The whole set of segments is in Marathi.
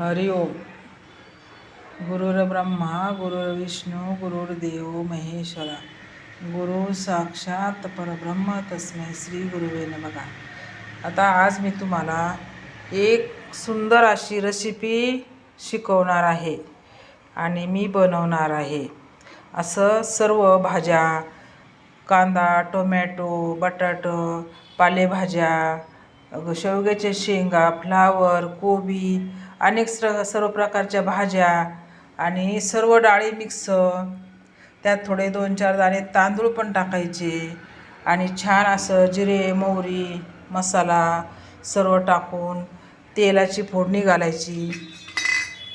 हरि ओम। गुरुर्ब्रह्मा गुरुर्विष्णू गुरुर्देव महेश्वरा। गुरु साक्षात परब्रह्म तस्मै श्री गुरुवे नमगा आता आज मी तुम्हाला एक सुंदर अशी रेसिपी शिकवणार आहे आणि मी बनवणार आहे. असं सर्व भाज्या कांदा टोमॅटो बटाटं पालेभाज्या शेवग्याच्या शेंगा फ्लावर कोबी अनेक स्र सर्व प्रकारच्या भाज्या आणि सर्व डाळी मिक्स. त्यात थोडे दोन चार दाणे तांदूळ पण टाकायचे आणि छान असं जिरे मोहरी मसाला सर्व टाकून तेलाची फोडणी घालायची.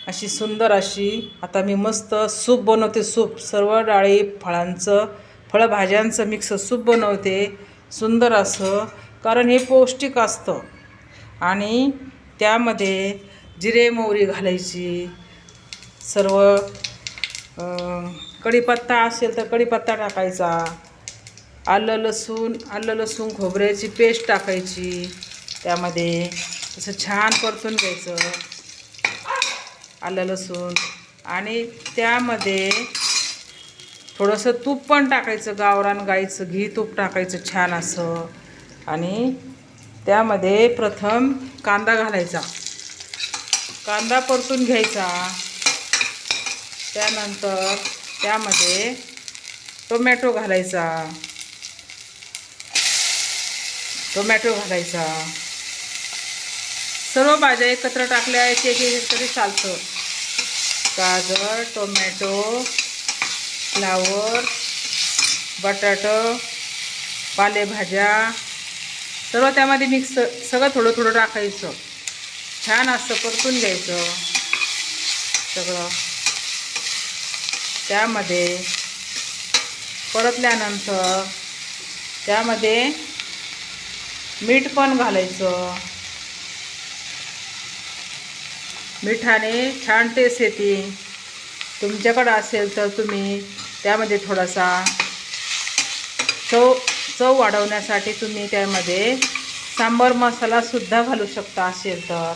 अशी सुंदर अशी आता मी मस्त सूप बनवते सूप. सर्व डाळी फळांचं फळभाज्यांचं मिक्स सूप बनवते. सुंदर असं कारण हे पौष्टिक असतं. आणि त्यामध्ये जिरे मोहरी घालायची. सर्व कढीपत्ता असेल तर कढीपत्ता टाकायचा. आलं लसूण आलं लसूण खोबऱ्याची पेस्ट टाकायची त्यामध्ये. असं छान परतून घ्यायचं. आलं लसूण. आणि त्यामध्ये थोडंसं तूप पण टाकायचं गावरान गाईचं घी तूप टाकायचं छान असं. आणि त्यामध्ये प्रथम कांदा घालायचा. कांदा परतून घ्यायचा. त्यानंतर त्यामध्ये टोमॅटो घालायचा. टोमॅटो घालायचा. सर्व भाज्या एकत्र टाकल्या एक एक एक तरी चालतं. गाजर टोमॅटो फ्लावर बटाटं पालेभाज्या सर्व त्यामध्ये मिक्स सगळं थोडं थोडं टाकायचं. छान असं परतून घ्यायचं सगळं. त्यामध्ये परतल्यानंतर त्यामध्ये मीठ पण घालायचं. मिठाने छान टेस्ट येते. तुमच्याकडं असेल तर तुम्ही त्यामध्ये थोडासा चव चव वाढवण्यासाठी तुम्ही त्यामध्ये सांबार मसालासुद्धा घालू शकता असेल तर.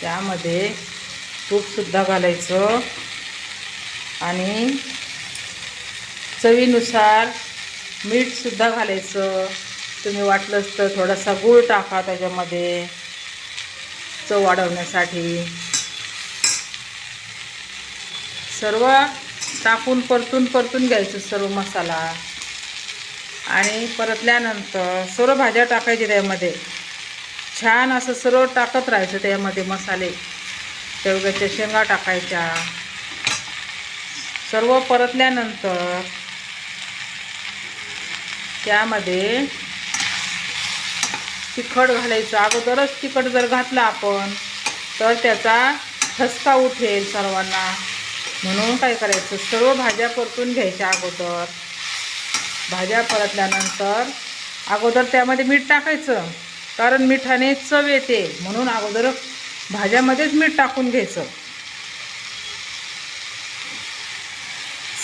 त्यामध्ये तूपसुद्धा घालायचं. आणि चवीनुसार मीठसुद्धा घालायचं. तुम्ही वाटलंच तर थोडासा गूळ टाका त्याच्यामध्ये. चव वाढवण्यासाठी. सर्व टाकून परतून परतून घ्यायचं सर्व मसाला. आणि परतल्यानंतर सर्व भाज्या टाकायच्या त्यामध्ये. छान असं सर्व टाकत राहायचं त्यामध्ये मसाले. शेवग्याच्या शेंगा टाकायच्या. सर्व परतल्यानंतर त्यामध्ये तिखट घालायचं. अगोदरच तिखट जर घातलं आपण तर त्याचा ठसका उठेल सर्वांना. म्हणून काय करायचं? सर्व भाज्या परतून घ्यायच्या अगोदर. भाज्या परतल्यानंतर अगोदर त्यामध्ये मीठ टाकायचं. कारण मिठाने चव येते म्हणून अगोदर भाज्यामध्येच मीठ टाकून घ्यायचं.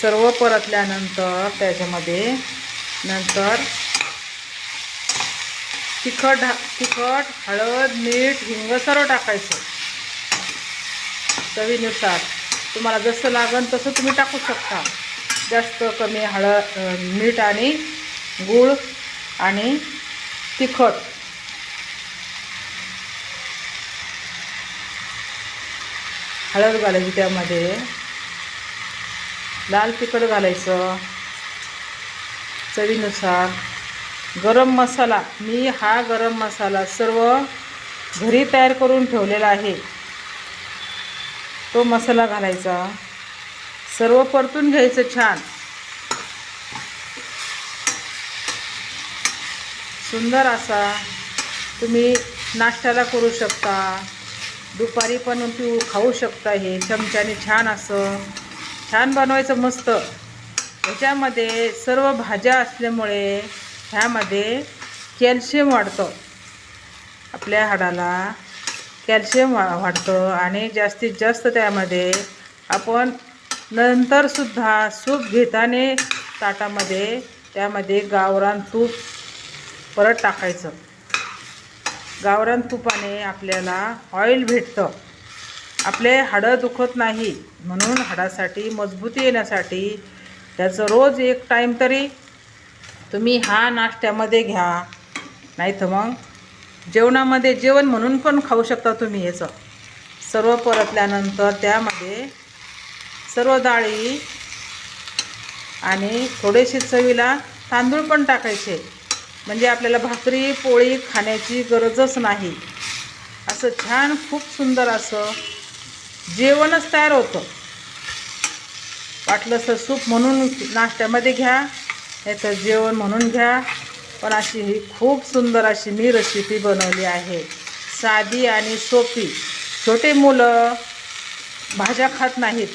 सर्व परतल्यानंतर त्याच्यामध्ये नंतर तिखट ढा तिखट हळद मीठ हिंग सर्व टाकायचं. चवीनुसार. तुम्हाला जसं लागन तसं तुम्ही टाकू शकता. जास्त कमी हळद मीठ आणि गूळ आणि तिखट. हळद घालायची त्यामध्ये. लाल तिखट घालायचं. चवीनुसार. गरम मसाला मी हा गरम मसाला सर्व घरी तयार करून ठेवलेला आहे. तो मसाला घालायचा. सर्व परतून घ्यायचं छान. सुंदर असा. तुम्ही नाश्त्याला करू शकता. दुपारी पण पिऊ खाऊ शकता हे. चमच्याने छान असं. छान बनवायचं मस्त. ह्याच्यामध्ये सर्व भाज्या असल्यामुळे ह्यामध्ये कॅल्शियम वाढतं. आपल्या हाडाला कॅल्शियम वा वाढतं आणि जास्तीत जास्त त्यामध्ये आपण नंतरसुद्धा सूप घेताना ताटामध्ये त्यामध्ये गावरान तूप परत टाकायचं. गावरान तुपाने आपल्याला ऑइल भेटतं. आपले हाडं दुखत नाही. म्हणून हाडासाठी मजबूती येण्यासाठी त्याचं रोज एक टाईम तरी तुम्ही हा नाश्त्यामध्ये घ्या. नाही तर मग जेवणामध्ये जेवण म्हणून पण खाऊ शकता तुम्ही याचं. सर्व परतल्यानंतर त्यामध्ये सर्व डाळी आणि थोडेसे चवीला तांदूळ पण टाकायचे. म्हणजे आपल्याला भाकरी पोळी खाण्याची गरजच नाही. असं छान खूप सुंदर असं जेवणच तयार होतं. वाटलं तर सूप म्हणून नाश्त्यामध्ये घ्या नाही तर जेवण म्हणून घ्या. पण अशी ही खूप सुंदर अशी मी रेसिपी बनवली आहे. साधी आणि सोपी. छोटे मुलं भाज्या खात नाहीत.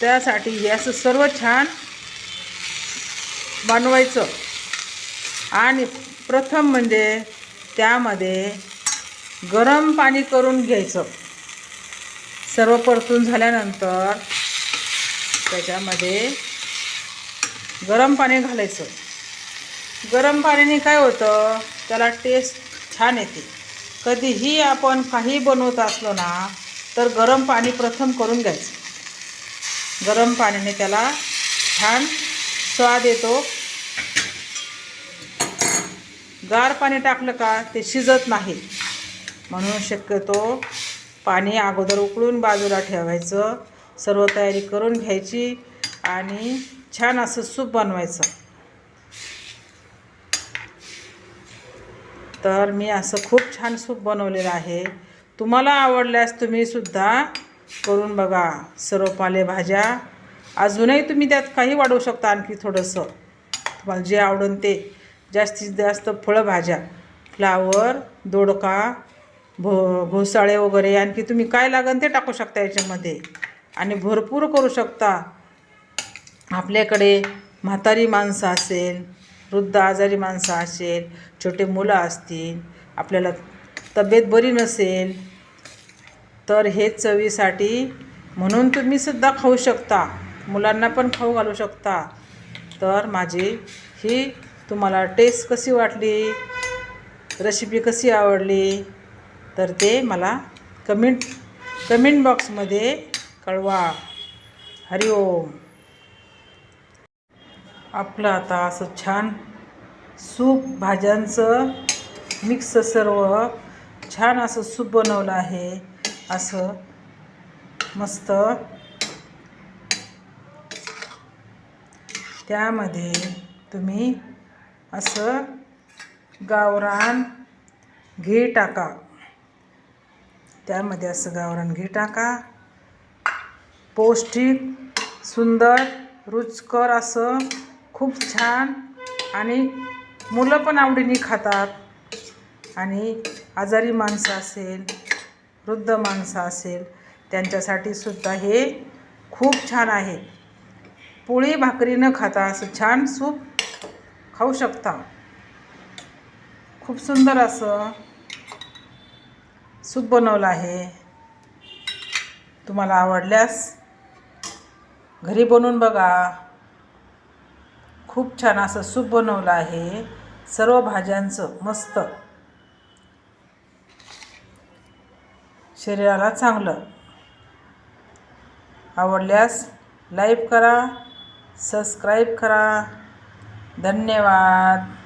त्यासाठी हे असं सर्व छान बनवायचं. आणि प्रथम म्हणजे त्यामध्ये गरम पाणी करून घ्यायचं. सर्व परतून झाल्यानंतर त्याच्यामध्ये गरम पाणी घालायचं. गरम पाण्याने काय होतं? त्याला टेस्ट छान येते. कधीही आपण काही बनवत असलो ना तर गरम पाणी प्रथम करून घ्यायचं. गरम पाण्याने त्याला छान स्वाद येतो. गार पाणी टाकलं का ते शिजत नाही. म्हणून शक्यतो पाणी अगोदर उकळून बाजूला ठेवायचं सर्व तयारी करून घ्यायची आणि छान असं सूप बनवायचं. तर मी असं खूप छान सूप बनवलेलं आहे. तुम्हाला आवडल्यास तुम्ही सुद्धा करून बघा सर्व पालेभाज्या. अजूनही तुम्ही त्यात काही वाढवू शकता आणखी थोडंसं. तुम्हाला जे आवडेल ते. जास्तीत जास्त फळभाज्या फ्लावर दोडका भो घोसाळे वगैरे आणखी तुम्ही काय लागेल ते टाकू शकता याच्यामध्ये. आणि भरपूर करू शकता. आपल्याकडे म्हातारी माणसं असेल वृद्ध आजारी माणसं असेल छोटे मुलं असतील आपल्याला तब्येत बरी नसेल तर हे चवीसाठी म्हणून तुम्ही सुद्धा खाऊ शकता. मुलांना पण खाऊ घालू शकता. तर माझी ही तुम्हाला टेस्ट कशी वाटली? रेसिपी कशी आवडली? तर ते मला कमेंट कमेंट बॉक्समध्ये कळवा. हरिओम आपलं आता असं छान सूप भाज्यांचं मिक्स सर्व छान असं सूप बनवलं आहे. असं मस्त. त्यामध्ये तुम्ही असं गावरान घी टाका. त्यामध्ये असं गावरान घी टाका. पौष्टिक सुंदर रुचकर असं खूप छान आणि मुलं पण आवडीने खातात. आणि आजारी माणसं असेल वृद्ध माणसं असेल त्यांच्यासाठी सुद्धा हे खूप छान आहे. पोळी भाकरी न खाता असं छान सूप खाऊ शकता. खूप सुंदर असं सूप बनवलं आहे. तुम्हाला आवडल्यास घरी बनवून बघा. खूप छान असं सूप बनवलं आहे. सर्व भाज्यांचं मस्त. शरीराला चांगलं. आवडल्यास लाईक करा सबस्क्राईब करा. धन्यवाद.